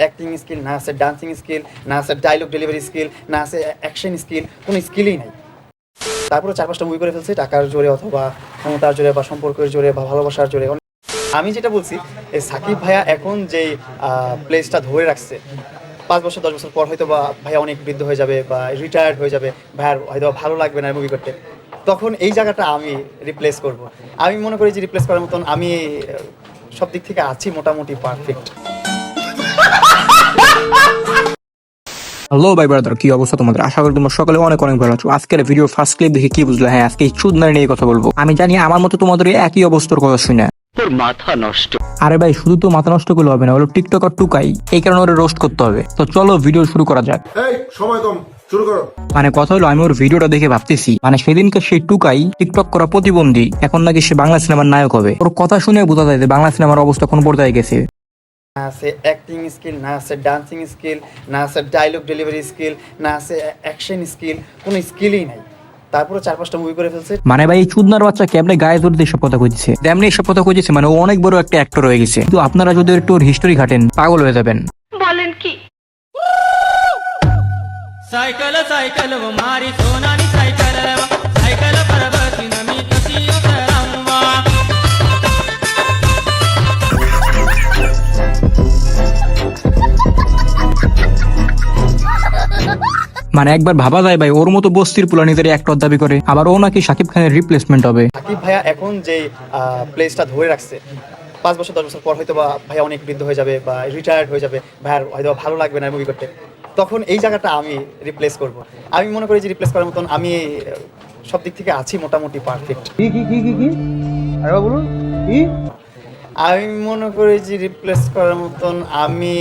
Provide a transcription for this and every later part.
Acting skill না আছে dancing skill না আছে ডায়লগ ডেলিভারি স্কিল না আছে অ্যাকশন স্কিল কোনো স্কিলই নাই। তারপরে চার পাঁচটা মুভি করে ফেলছে, টাকার জোরে অথবা ক্ষমতার জোরে বা সম্পর্কের জোরে বা ভালোবাসার জোরে। আমি যেটা বলছি, এই সাকিব ভাইয়া এখন যে প্লেসটা ধরে রাখছে, পাঁচ বছর, দশ বছর পর হয়তো বা ভাইয়া অনেক বৃদ্ধ হয়ে যাবে বা রিটায়ার্ড হয়ে যাবে, ভাইয়ার হয়তো ভালো লাগবে না মুভি করতে, তখন এই জায়গাটা আমি রিপ্লেস করব। আমি মনে করি যে রিপ্লেস করার মতন আমি সব দিক থেকে আছি মোটামুটি পারফেক্ট হ্যালো ভাই ব্রাদার কি অবস্থা তোমাদের? আশা করি তোমরা সকালে অনেক অনেক ভালো আছো। আজকের ভিডিও ফার্স্ট ক্লিপ দেখে কি বুঝলে? হ্যাঁ আজকে এই চুদনার নিয়ে কথা বলব। আমি জানি আমার মতো তোমাদের একই অবস্থার কথা শুনে। তোর মাথা নষ্ট। আরে ভাই শুধু তো মাথা নষ্ট করলে হবে না টিকটক আর টুকাই। এই কারণে ওরা রোস্ট করতে হবে। তো চলো ভিডিও শুরু করা যাক। এই সময় কম শুরু করো। মানে কথা হলো আমি ওর ভিডিওটা দেখে ভাবতেছি। মানে সেদিনকে সেই টুকাই টিকটক করা প্রতিবন্ধী। এখন নাকি সে বাংলা সিনেমার নায়ক হবে। ওর কথা শুনে বোঝা যায় যে বাংলা সিনেমার অবস্থা কোন পর্যায়ে গেছে। না আছে অ্যাক্টিং স্কিল না আছে ডান্সিং স্কিল না আছে ডায়লগ ডেলিভারি স্কিল না আছে অ্যাকশন স্কিল কোনো স্কিলই নাই। তারপরে চার পাঁচটা মুভি করে ফেলছে। মানে ভাই এই চুদনার বাচ্চা কেমনে গায়ে ধরে সব কথা কইছে তেমনি সব কথা খুঁজেছে মানে ও অনেক বড় একটা অ্যাক্টর হয়ে গেছে। কিন্তু আপনারা যদি একটু ওর হিস্টোরি ঘাটেন পাগল হয়ে যাবেন। বলেন কি? সাইকেল সাইকেল মারি সোনালি মানে একবার ভাবা যায় ভাই ওর মতো বস্তির পোলা নিজের অ্যাক্টর দাবি করে আবার ও নাকি সাকিব খানের রিপ্লেসমেন্ট হবে। সাকিব ভাইয়া এখন যে প্লেসটা ধরে রাখছে পাঁচ বছর দশ বছর পর হয়তো বা ভাইয়া অনেক বৃদ্ধ হয়ে যাবে বা রিটায়ার্ড হয়ে যাবে ভাইয়ার হয়তো ভালো লাগবে না মুভি করতে। তখন এই জায়গাটা আমি রিপ্লেস করব। আমি মনে করি যে রিপ্লেস করার মতন আমি সব দিক থেকে আছি মোটামুটি পারফেক্ট কি কি কি কি কি? আরেবা বলুন কি? আমি মনে করি যে রিপ্লেস করার মতন আমি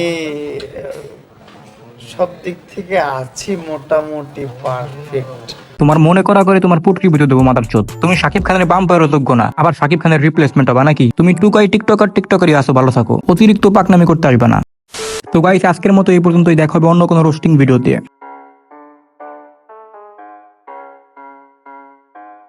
সব দিক থেকে আছি মোটামুটি পারফেক্ট তোমার মনে করা করে তোমার পুটকি ভিডিও দেবো, মাদার চোদ। তুমি সাকিব খানের বাম পায়ের যোগ্য না, আবার সাকিব খানের রিপ্লেসমেন্ট হবে নাকি? তুমি টুকাই টিকটকার টিকটকারই আসো ভালো থাকো। অতিরিক্ত পাকনামি করতে আসবে না। তো গাইস আজকের মতো এই পর্যন্তই, দেখা হবে অন্য কোনো রোস্টিং ভিডিওতে